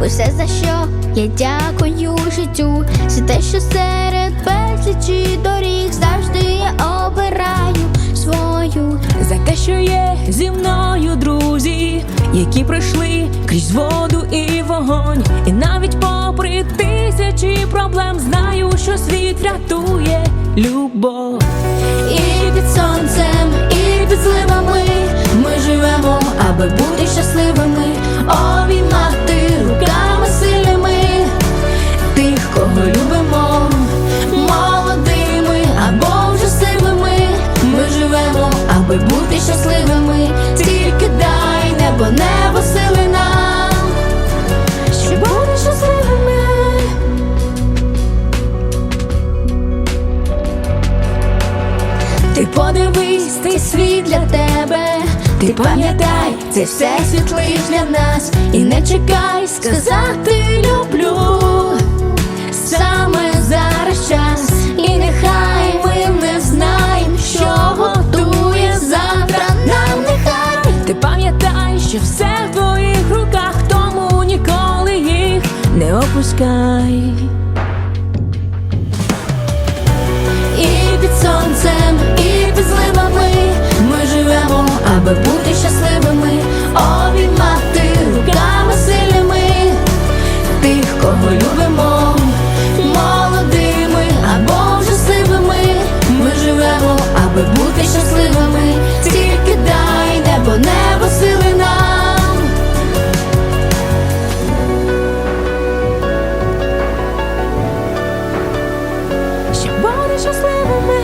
Усе за що я дякую життю За те, що серед безлічі доріг завжди я обираю свою. За те, що є зі мною друзі, які пройшли крізь воду і вогонь, і навіть попри тисячі проблем знаю, що світ рятує любов. І під сонцем, і під зливами ми живемо, аби бути щасливими, аби бути щасливими. Тільки дай небо, небо сили нам, щоб бути щасливими. Ти подивись, цей світ для тебе. Ти пам'ятай, це все світлиш для нас. І не чекай сказати люблю. Що все в твоїх руках, тому ніколи їх не опускай. І під сонцем, і під зливами ми живемо, аби бути щасливими, обіймати руками сильними тих, кого любимо, молодими або вже. Ми живемо, аби бути щасливими. Бути щасливими.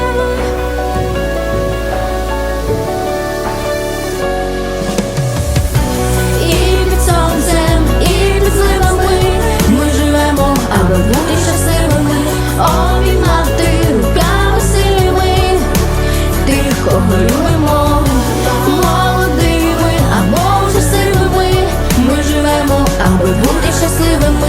І під сонцем, і під ми живемо, аби бути щасливими, обіймати руками сильними тих, любимо, молодими або вже. Ми живемо, аби бути щасливими.